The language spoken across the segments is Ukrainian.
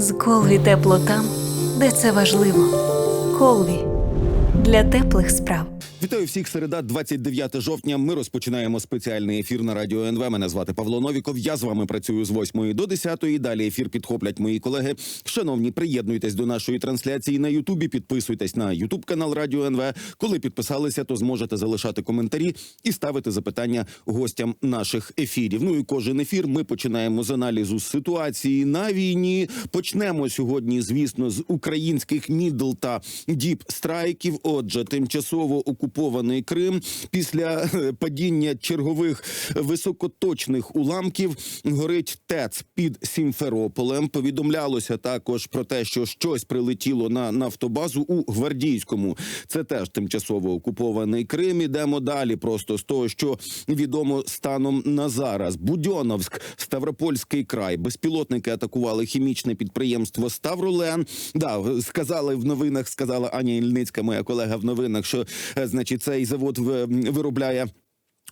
З Колві тепло там, де це важливо. Колві для теплих справ. Вітаю всіх середа, 29 жовтня. Ми розпочинаємо спеціальний ефір на радіо НВ. Мене звати Павло Новіков. Я з вами працюю з 8 до 10. Далі ефір підхоплять мої колеги. Шановні, приєднуйтесь до нашої трансляції на Ютубі. Підписуйтесь на Ютуб канал Радіо НВ. Коли підписалися, то зможете залишати коментарі і ставити запитання гостям наших ефірів. Ну і кожен ефір ми починаємо з аналізу ситуації на війні. Почнемо сьогодні, звісно, з українських мідл та діп страйків. Отже, тимчасово окупований Крим після е, падіння чергових високоточних уламків горить ТЕЦ під Сімферополем. Повідомлялося також про те, що щось прилетіло на нафтобазу у Гвардійському. Це теж тимчасово окупований Крим. Ідемо далі. Просто з того, що відомо станом на зараз. Будьоновськ, Ставропольський край. Безпілотники атакували хімічне підприємство Ставролен. Да, сказали в новинах. Сказала Аня Ільницька, моя колега в новинах, що е, значить цей завод виробляє.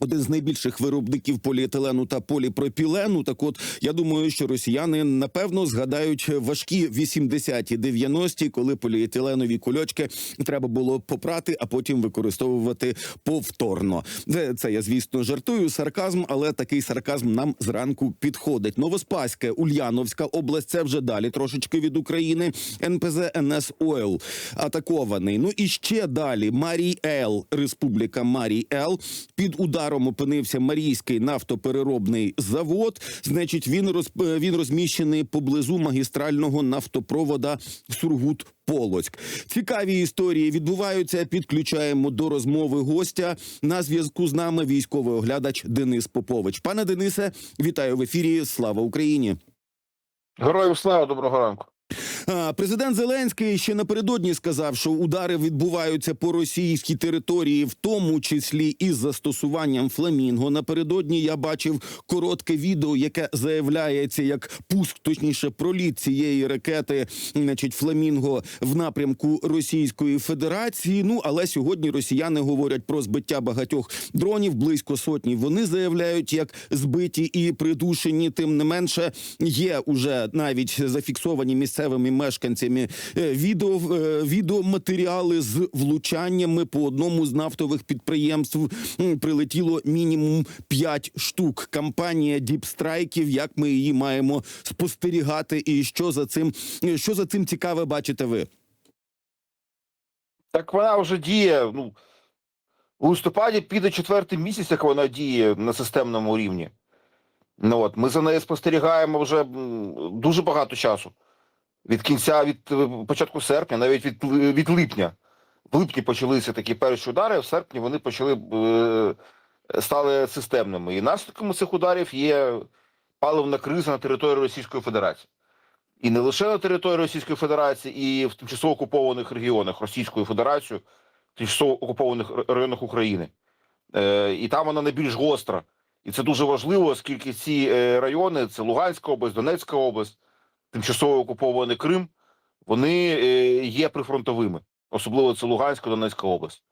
Один з найбільших виробників поліетилену та поліпропілену. Так, от я думаю, що росіяни напевно згадають важкі 80-ті, 90-ті, коли поліетиленові кульочки треба було попрати, а потім використовувати повторно. Це, це я звісно жартую. Сарказм, але такий сарказм нам зранку підходить. Новоспаське, Ульяновська область. Це вже далі трошечки від України. НПЗ НС Ойл атакований. Ну і ще далі. Марій Ел, Республіка Марій Ел. Під ударом опинився Марійський нафтопереробний завод. Значить, він роз, е, він розміщений поблизу магістрального нафтопровода Сургут. Полоцьк цікаві історії відбуваються. Підключаємо до розмови гостя на зв'язку з нами військовий оглядач Денис Попович. Пане Денисе, вітаю в ефірі. Слава Україні. Героям слава, доброго ранку. Президент Зеленський ще напередодні сказав, що удари відбуваються по російській території, в тому числі із застосуванням фламінго. Напередодні я бачив коротке відео, яке заявляється як пуск, точніше, проліт цієї ракети, значить, фламінго в напрямку Російської Федерації. Ну але сьогодні росіяни говорять про збиття багатьох дронів, близько сотні. Вони заявляють, як збиті і придушені. Тим не менше, є уже навіть зафіксовані місцевими мешканцями е, відео, е, відеоматеріали з влучаннями по одному з нафтових підприємств. Прилетіло мінімум 5 штук. Кампанія діпстрайків. Як ми її маємо спостерігати, і що за цим що за цим цікаве бачите ви? Так вона вже діє. Ну, у листопаді піде четвертий місяць, як вона діє на системному рівні. Ну, от, ми за нею спостерігаємо вже дуже багато часу. Від кінця, від е, початку серпня, навіть від, від липня. В липні почалися такі перші удари, а в серпні вони почали е, стали системними. І наслідком цих ударів є паливна криза на території Російської Федерації. І не лише на території Російської Федерації, і в тимчасово окупованих регіонах Російською Федерацією, тимчасово окупованих районах України. Е, і там вона найбільш гостра. І це дуже важливо, оскільки ці е, райони це Луганська область, Донецька область, тимчасово окупований Крим, вони е, є прифронтовими, особливо це Луганська, Донецька область.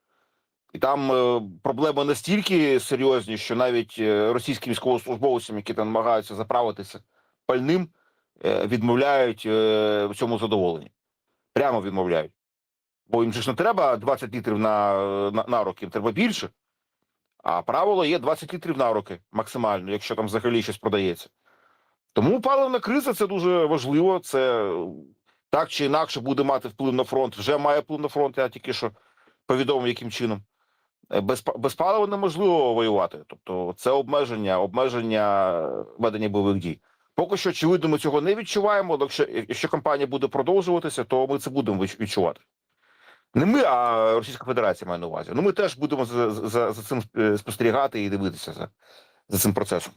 І там е, проблеми настільки серйозні, що навіть е, російським військовослужбовцям, які там намагаються заправитися пальним, відмовляють в цьому задоволенні. Прямо відмовляють. Бо їм ж не треба 20 літрів на, на, на руки, їм треба більше. А правило є 20 літрів на руки максимально, якщо там взагалі щось продається. Тому паливна криза це дуже важливо. Це е, так чи інакше буде мати вплив на фронт. Вже має вплив на фронт, я тільки що повідомив, яким чином. Е, Без, без палива неможливо воювати. Тобто це обмеження, обмеження е, ведення бойових дій. Поки що, очевидно, ми цього не відчуваємо. але Якщо, якщо кампанія буде продовжуватися, то ми це будемо відчувати. Не ми, а Російська Федерація має на увазі. Ну ми теж будемо за, за, за цим спостерігати і дивитися за, за цим процесом.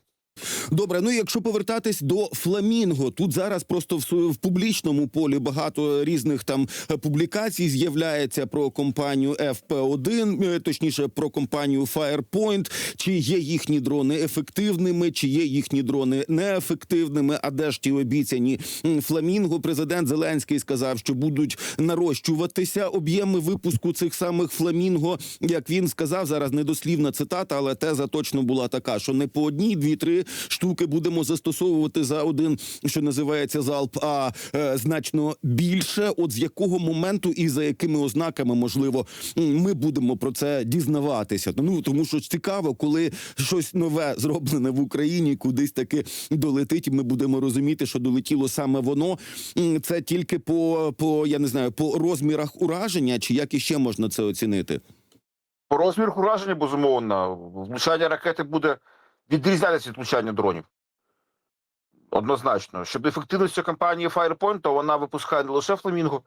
Добре, ну якщо повертатись до фламінго, тут зараз просто в, в публічному полі багато різних там е, публікацій з'являється про компанію FP1, е, точніше про компанію Firepoint, чи є їхні дрони ефективними, чи є їхні дрони неефективними. А де ж ті обіцяні фламінго? Президент Зеленський сказав, що будуть нарощуватися об'єми випуску цих самих фламінго. Як він сказав, зараз недослівна цитата, але теза точно була така, що не по одній, дві, три штуки будемо застосовувати за один, що називається залп, а е, значно більше. От з якого моменту і за якими ознаками можливо ми будемо про це дізнаватися? Ну тому що цікаво, коли щось нове зроблене в Україні, кудись таки долетить, ми будемо розуміти, що долетіло саме воно. Це тільки по, по я не знаю, по розмірах ураження, чи як іще можна це оцінити? По розміру ураження, безумовно, влучання ракети буде відрізнятися від влучання дронів. Однозначно. Щодо ефективності компанії Firepoint, то вона випускає не лише фламінго.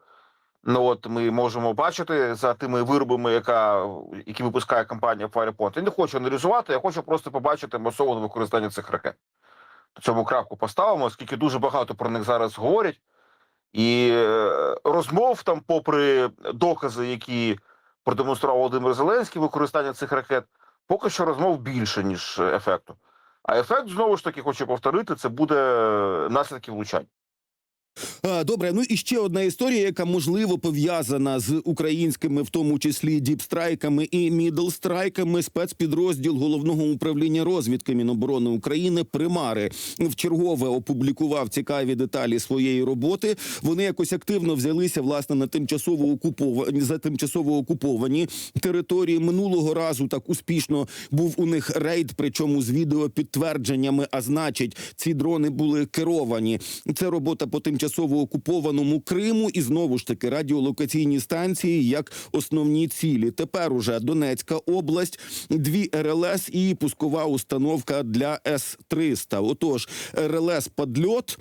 Ну от ми можемо бачити за тими виробами, яка, які випускає компанія Firepoint. Я не хочу аналізувати, я хочу просто побачити масоване використання цих ракет. Цьому крапку поставимо, оскільки дуже багато про них зараз говорять. І е, розмов там, попри докази, які продемонстрував Володимир Зеленський, використання цих ракет, поки що розмов більше, ніж ефекту. А ефект, знову ж таки, хочу повторити, це буде наслідки влучань. Добре, ну і ще одна історія, яка можливо пов'язана з українськими, в тому числі діпстрайками і мідлстрайками. Спецпідрозділ головного управління розвідки Міноборони України Примари вчергове опублікував цікаві деталі своєї роботи. Вони якось активно взялися власне на тимчасово окуповані за тимчасово окуповані території. Минулого разу так успішно був у них рейд, причому з відеопідтвердженнями. А значить, ці дрони були керовані. Це робота по тимчасово окупованому Криму, і знову ж таки радіолокаційні станції як основні цілі. Тепер уже Донецька область, дві РЛС і пускова установка для С 300 Отож, РЛС «Падльот»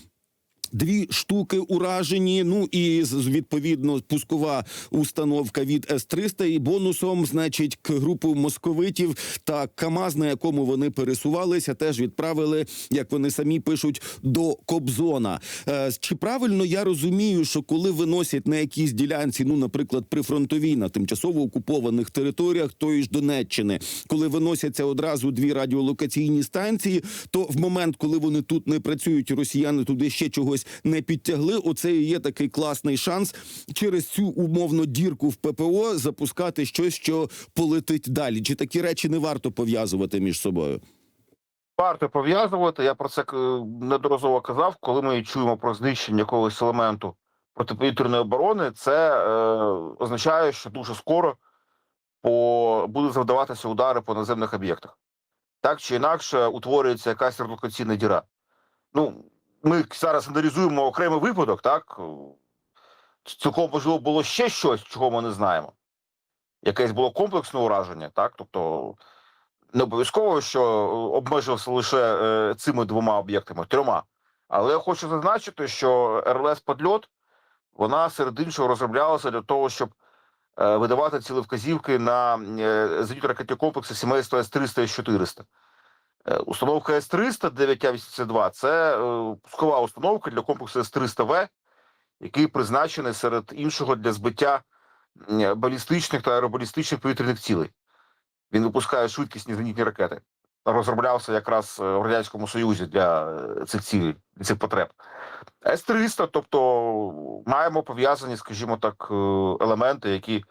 Дві штуки уражені. Ну і відповідно пускова установка від С-300 і бонусом, значить, к групу московитів та КАМАЗ, на якому вони пересувалися, теж відправили, як вони самі пишуть, до Кобзона. Е, чи правильно я розумію, що коли виносять на якійсь ділянці, ну, наприклад, прифронтовій на тимчасово окупованих територіях тої ж Донеччини, коли виносяться одразу дві радіолокаційні станції, то в момент, коли вони тут не працюють, росіяни туди ще чогось не підтягли. Оце і є такий класний шанс через цю умовно дірку в ППО запускати щось, що полетить далі. Чи такі речі не варто пов'язувати між собою? Варто пов'язувати. Я про це е, неодноразово казав, коли ми чуємо про знищення якогось елементу протиповітряної оборони, це е, означає, що дуже скоро по будуть завдаватися удари по наземних об'єктах. Так чи інакше утворюється якась радіолокаційна діра. Ну, ми зараз аналізуємо окремий випадок, так цілком можливо було ще щось, чого ми не знаємо. Якесь було комплексне ураження, так тобто не обов'язково, що обмежився лише е, цими двома об'єктами, трьома. Але я хочу зазначити, що РЛС «Подльот» вона серед іншого розроблялася для того, щоб е, видавати цілевказівки на е, зенітно ракетні комплекси сімейства С-300 і С-400. Е, Установка С-300 9А82 – це е, пускова установка для комплексу С-300В, який призначений серед іншого для збиття балістичних та аеробалістичних повітряних цілей. Він випускає швидкісні зенітні ракети. Розроблявся якраз е, в радянському союзі для цих цілей, для цих потреб. С-300, тобто маємо пов'язані, скажімо так, елементи, які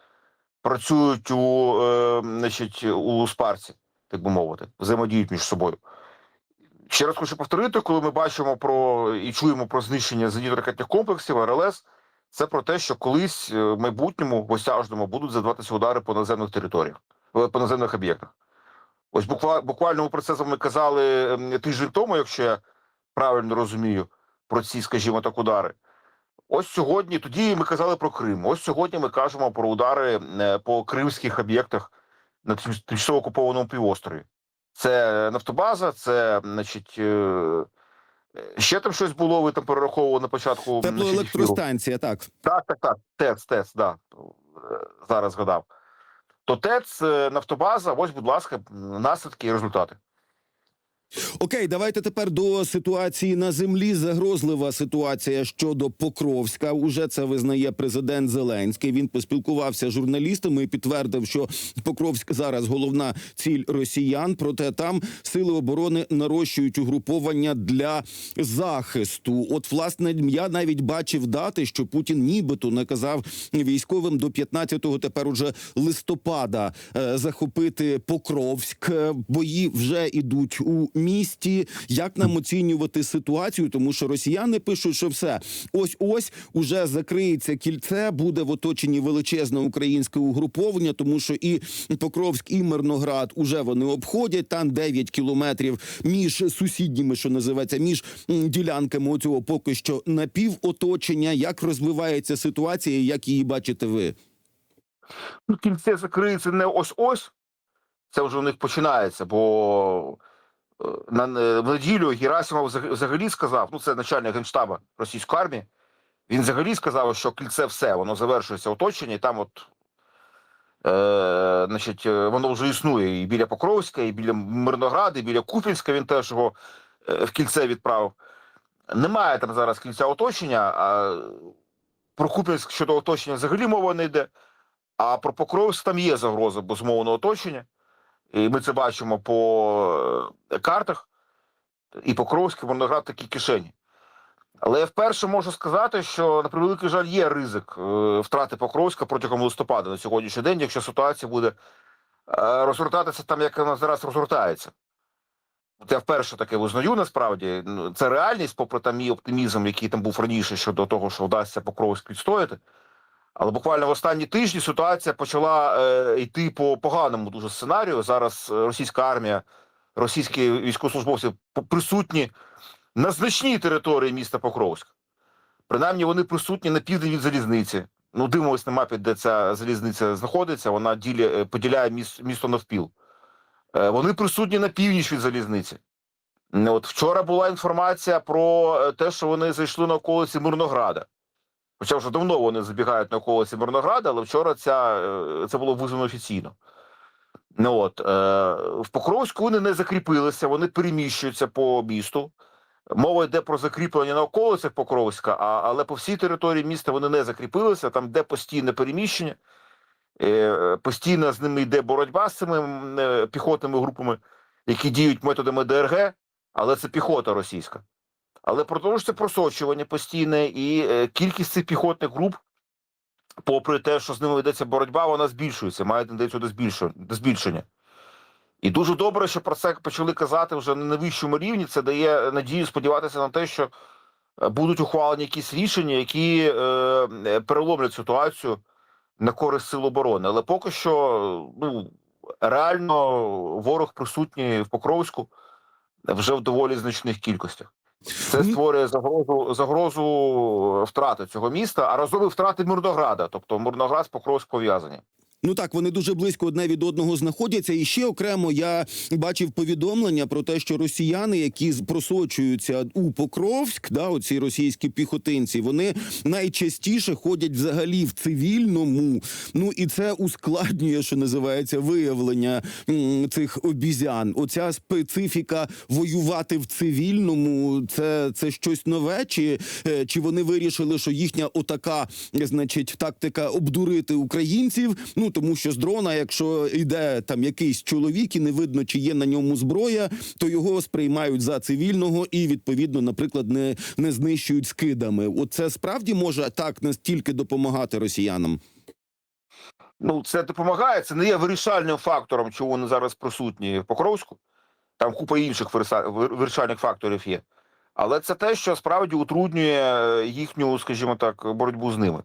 працюють у, значить, у спарці, так би мовити, взаємодіють між собою. Ще раз хочу повторити, коли ми бачимо про і чуємо про знищення зенітно-ракетних комплексів РЛС, це про те, що колись е, в майбутньому в осяжному будуть задаватися удари по наземних територіях, е, по наземних об'єктах. Ось буквально, про це вами казали тиждень тому, якщо я правильно розумію, про ці, скажімо так, удари. Ось сьогодні, тоді ми казали про Крим. Ось сьогодні ми кажемо про удари е, по кримських об'єктах на тимчасово окупованому півострові. Це нафтобаза, це, значить, е, е, ще там щось було, ви там перераховували на початку. Теплоелектростанція, так. Так, так, так. ТЕЦ, ТЕЦ, да. Е, Зараз згадав. То ТЕЦ, е, нафтобаза, ось, будь ласка, наслідки і результати. Окей, давайте тепер до ситуації на землі. Загрозлива ситуація щодо Покровська. Уже це визнає президент Зеленський. Він поспілкувався з журналістами і підтвердив, що Покровськ зараз головна ціль росіян. Проте там сили оборони нарощують угруповання для захисту. От, власне, я навіть бачив дати, що Путін нібито наказав військовим до 15-го, тепер уже листопада, е, захопити Покровськ. Е, Бої вже ідуть у місті? Як нам оцінювати ситуацію? Тому що росіяни пишуть, що все ось ось уже закриється кільце, буде в оточенні величезне українське угруповання, тому що і Покровськ, і Мирноград уже вони обходять там 9 кілометрів між сусідніми, що називається, між ділянками оцього поки що напівоточення. Як розвивається ситуація, як її бачите ви? Ну, кільце закриється не ось-ось. Це вже у них починається, бо на, е, неділю Герасимов взагалі сказав, ну це начальник генштаба російської армії, він взагалі сказав, що кільце все, воно завершується оточення, і там от е, значить, е, воно вже існує і біля Покровська, і біля Мирнограда, і біля Купінська він теж його е, в кільце відправив. Немає там зараз кільця оточення, а про Купінськ щодо оточення взагалі мова не йде. А про Покровськ там є загроза безумовного оточення. І ми це бачимо по е, картах. І Покровськ, і Мирноград такі кишені. Але я вперше можу сказати, що на превеликий жаль є ризик е, втрати Покровська протягом листопада на сьогоднішній день, якщо ситуація буде е, розгортатися там, як вона зараз розгортається. От я вперше таке визнаю, насправді. Ну, Це реальність, попри там мій оптимізм, який там був раніше щодо того, що вдасться Покровськ відстояти. Але буквально в останні тижні ситуація почала е, йти по поганому дуже сценарію. Зараз е, російська армія, російські військовослужбовці присутні на значній території міста Покровськ. Принаймні вони присутні на південь від залізниці. Ну, дивимось на мапі, де ця залізниця знаходиться. Вона діля, е, поділяє міс, місто навпіл. Е, вони присутні на північ від залізниці. От вчора була інформація про е, те, що вони зайшли на околиці Мирнограда. Хоча вже давно вони забігають на околиці Мирнограда, але вчора ця, е, це було визнано офіційно. Ну от, е, в Покровську вони не закріпилися, вони переміщуються по місту. Мова йде про закріплення на околицях Покровська, а, але по всій території міста вони не закріпилися, там де постійне переміщення, е, постійно з ними йде боротьба з цими е, піхотними групами, які діють методами ДРГ, але це піхота російська. Але продовжується просочування постійне, і е, кількість цих піхотних груп, попри те, що з ними ведеться боротьба, вона збільшується, має тенденцію до збільшення. І дуже добре, що про це почали казати вже на найвищому рівні. Це дає надію сподіватися на те, що е, будуть ухвалені якісь рішення, які е, е, переломлять ситуацію на користь сил оборони. Але поки що, ну реально, ворог присутній в Покровську вже в доволі значних кількостях. Це створює загрозу загрозу втрати цього міста, а разом і втрати Мирнограда. Тобто Мирноград з Покровськ пов'язані. Ну так, вони дуже близько одне від одного знаходяться. І ще окремо я бачив повідомлення про те, що росіяни, які просочуються у Покровськ, да, оці російські піхотинці, вони найчастіше ходять взагалі в цивільному. Ну і це ускладнює, що називається, виявлення м, цих обізян. Оця специфіка воювати в цивільному, це, це щось нове, чи, е, чи вони вирішили, що їхня отака, значить, тактика обдурити українців. Ну тому що з дрона, якщо йде там якийсь чоловік і не видно, чи є на ньому зброя, то його сприймають за цивільного і відповідно, наприклад, не, не знищують скидами. Оце справді може так настільки допомагати росіянам. Ну, це допомагає. Це не є вирішальним фактором, чому вони зараз присутні в Покровську. Там купа інших вирішальних факторів є. Але це те, що справді утруднює е, їхню, скажімо так, боротьбу з ними.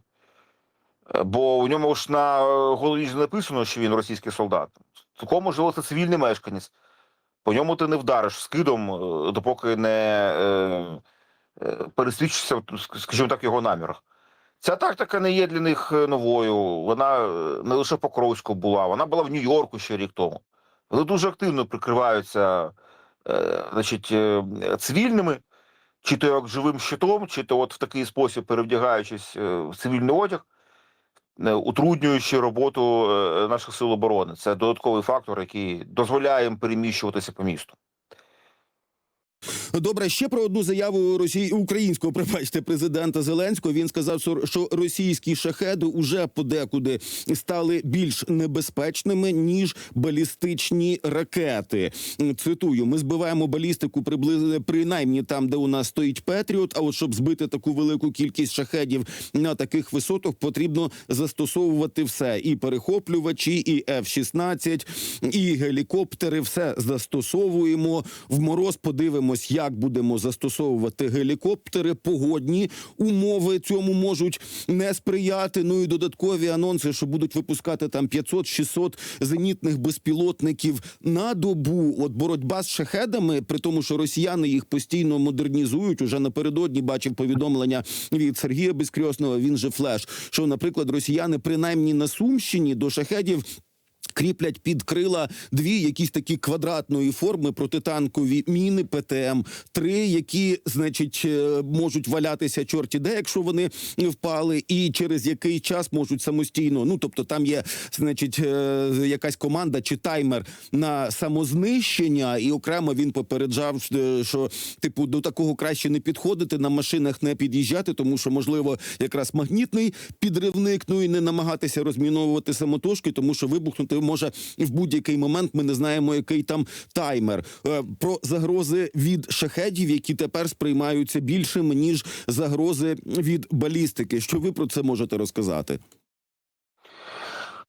Е, Бо у ньому ж на е, голові ж написано, що він російський солдат. Цілком можливо, це цивільний мешканець. По ньому ти не вдариш скидом, е, допоки не пересвідчишся, скажімо так, його намірах. Ця тактика не є для них новою. Вона не лише в Покровську була, вона була в Нью-Йорку ще рік тому. Вони дуже активно прикриваються значить, цивільними, чи то як живим щитом, чи то от в такий спосіб перевдягаючись в цивільний одяг, утруднюючи роботу е, наших сил оборони. Це додатковий фактор, який дозволяє їм переміщуватися по місту. Добре, ще про одну заяву Росії українського пробачте президента Зеленського. Він сказав, що- російські шахеди уже подекуди стали більш небезпечними ніж балістичні ракети. Цитую: ми збиваємо балістику приблизно принаймні там, де у нас стоїть Петріот. А от щоб збити таку велику кількість шахедів на таких висотах, потрібно застосовувати все: і перехоплювачі, і F-16, і гелікоптери. Все застосовуємо в мороз. Подивимось, як будемо застосовувати гелікоптери. Погодні умови цьому можуть не сприяти. Ну і додаткові анонси, що будуть випускати там 500-600 зенітних безпілотників на добу. От боротьба з шахедами, при тому, що росіяни їх постійно модернізують. Уже напередодні бачив повідомлення від Сергія Безкрьосного. Він же флеш. Що, наприклад, росіяни принаймні на Сумщині до шахедів. Кріплять під крила дві якісь такі квадратної форми протитанкові міни ПТМ, три, які, значить, е, можуть валятися чорті де, якщо вони впали, і через який час можуть самостійно. Ну тобто, там є, значить, е, якась команда чи таймер на самознищення, і окремо він попереджав, е, що типу до такого краще не підходити, на машинах не під'їжджати, тому що можливо якраз магнітний підривник, ну і не намагатися розміновувати самотужки, тому що вибухнути може в будь-який момент. Ми не знаємо, який там таймер. Е, Про загрози від шахедів, які тепер сприймаються більшими ніж загрози від балістики. Що ви про це можете розказати?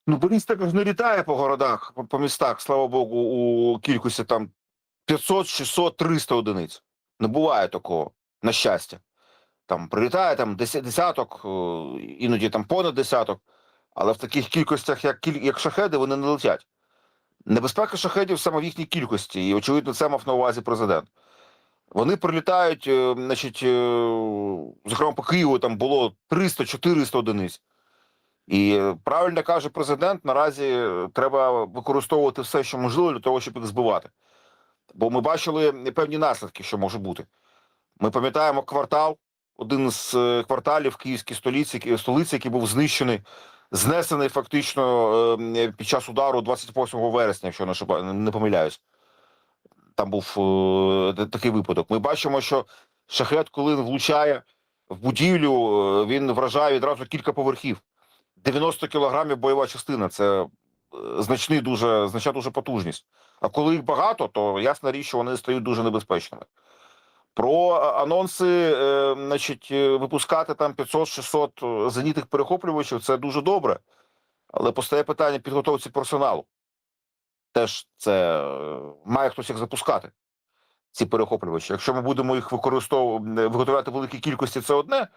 Ну, балістика ж не літає по городах, по, по містах, слава Богу, у кількості там 500, 600, 300 одиниць. Не буває такого, на щастя. Там прилітає там деся- десяток, е, іноді там понад десяток, але в таких кількостях, як, як шахеди, вони не летять. Небезпека шахедів саме в їхній кількості, і очевидно, це мав на увазі президент. Вони прилітають, е, значить, е, зокрема по Києву там було 300-400 одиниць. І е, правильно каже президент, наразі треба використовувати все, що можливо, для того, щоб їх збивати. Бо ми бачили певні наслідки, що може бути. Ми пам'ятаємо квартал, один з кварталів київській столиці, столиці, який був знищений, знесений фактично е, під час удару 28 вересня, якщо не ошиба- не помиляюсь. Там був е, такий випадок. Ми бачимо, що шахет, коли він влучає в будівлю, е, він вражає відразу кілька поверхів. 90 кілограмів бойова частина це е, значний дуже, значна дуже потужність. А коли їх багато, то ясна річ, що вони стають дуже небезпечними. Про е, анонси, е, значить, е, випускати там 500-600 е, зенітних перехоплювачів це дуже добре. Але постає питання підготовці персоналу. Теж це має хтось їх запускати, ці перехоплювачі. Якщо ми будемо їх використовувати, виготовляти в великій кількості, це одне.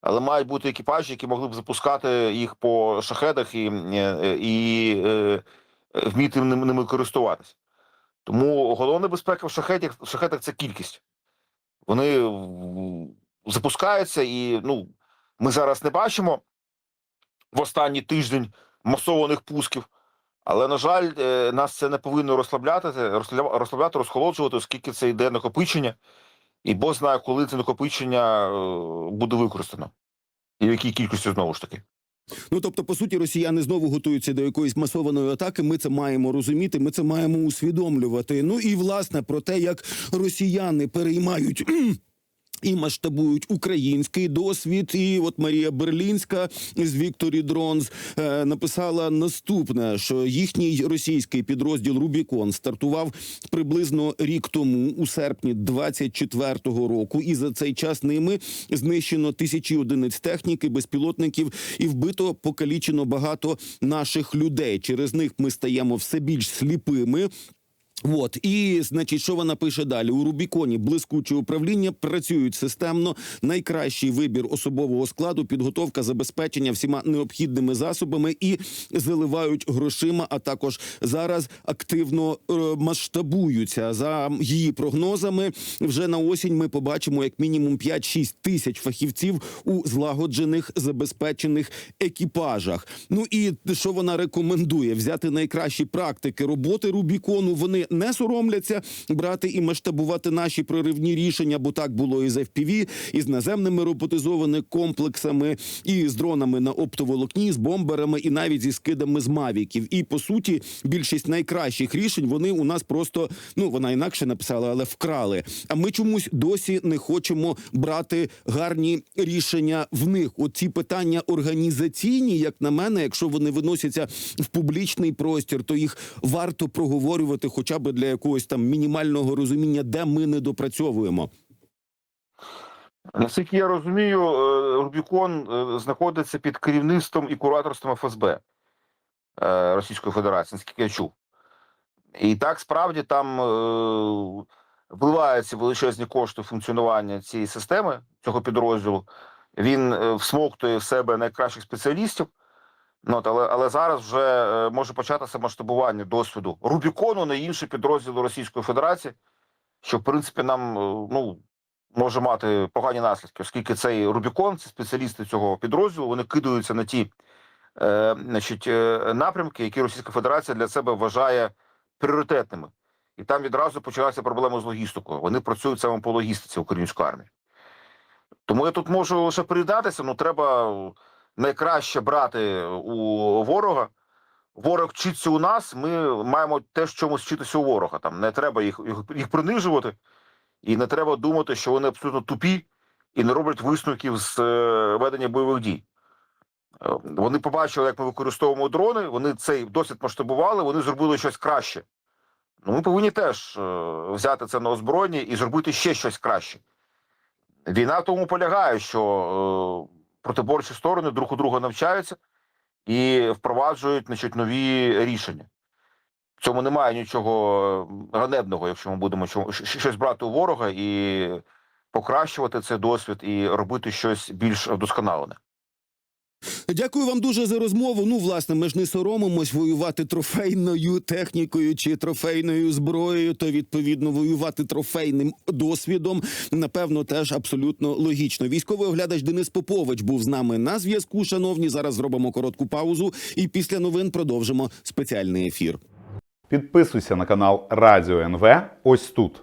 Але мають бути екіпажі, які могли б запускати їх по шахедах і, і е, вміти ними користуватися. Тому головна безпека в шахетах, в шахетах це кількість. Вони запускаються, і ну, ми зараз не бачимо в останній тиждень масованих пусків. Але, на жаль, е, нас це не повинно розслабляти, розслабля- розслабляти, розхолоджувати, оскільки це йде накопичення, і Бог знає, коли це накопичення е, буде використано. І в якій кількості знову ж таки. Ну тобто, по суті, росіяни знову готуються до якоїсь масованої атаки. Ми це маємо розуміти. Ми це маємо усвідомлювати. Ну і власне про те, як росіяни переймають. І масштабують український досвід. І от Марія Берлінська з Вікторі Дронз е, написала наступне: що їхній російський підрозділ Рубікон стартував приблизно рік тому, у серпні 24-го року, і за цей час ними знищено тисячі одиниць техніки, безпілотників і вбито покалічено багато наших людей. Через них ми стаємо все більш сліпими. От і значить, що вона пише далі у Рубіконі блискуче управління працюють системно. Найкращий вибір особового складу, підготовка забезпечення всіма необхідними засобами і заливають грошима. А також зараз активно е, масштабуються за її прогнозами. Вже на осінь ми побачимо як мінімум 5-6 тисяч фахівців у злагоджених забезпечених екіпажах. Ну і що вона рекомендує взяти найкращі практики роботи Рубікону. Вони не соромляться брати і масштабувати наші проривні рішення, бо так було і з FPV, і з наземними роботизованими комплексами, і з дронами на оптоволокні, з бомберами, і навіть зі скидами з мавіків. І по суті, більшість найкращих рішень вони у нас просто ну вона інакше написала, але вкрали. А ми чомусь досі не хочемо брати гарні рішення в них. Оці питання організаційні, як на мене, якщо вони виносяться в публічний простір, то їх варто проговорювати, хоча б для якогось там мінімального розуміння, де ми не допрацьовуємо. Наскільки я розумію, е, Рубікон е, знаходиться під керівництвом і кураторством ФСБ е, Російської Федерації, наскільки я чув. І так справді там вливаються величезні кошти функціонування цієї системи, цього підрозділу. Він всмоктує в себе найкращих спеціалістів. Ну, але, але зараз вже е, може початися масштабування досвіду Рубікону на інші підрозділи Російської Федерації, що в принципі нам е, ну, може мати погані наслідки, оскільки цей Рубікон, це спеціалісти цього підрозділу, вони кидаються на ті е, значить, е, напрямки, які Російська Федерація для себе вважає пріоритетними. І там відразу почалася проблема з логістикою. Вони працюють саме по логістиці української армії. Тому я тут можу лише приєднатися, ну треба найкраще брати у ворога. Ворог вчиться у нас, ми маємо теж чомусь вчитися у ворога. Там не треба їх, їх, їх принижувати, і не треба думати, що вони абсолютно тупі і не роблять висновків з е, ведення бойових дій. Е, Вони побачили, як ми використовуємо дрони, вони цей досвід масштабували, вони зробили щось краще. Ну, ми повинні теж е, взяти це на озброєння і зробити ще щось краще. Війна в тому полягає, що е, протиборчі сторони друг у друга навчаються і впроваджують значить, нові рішення. В цьому немає нічого ганебного, якщо ми будемо щось брати у ворога і покращувати цей досвід і робити щось більш вдосконалене. Дякую вам дуже за розмову. Ну, власне, ми ж не соромимось воювати трофейною технікою чи трофейною зброєю, то відповідно воювати трофейним досвідом. Напевно, теж абсолютно логічно. Військовий оглядач Денис Попович був з нами на зв'язку. Шановні, зараз зробимо коротку паузу, і після новин продовжимо спеціальний ефір. Підписуйся на канал Радіо НВ ось тут.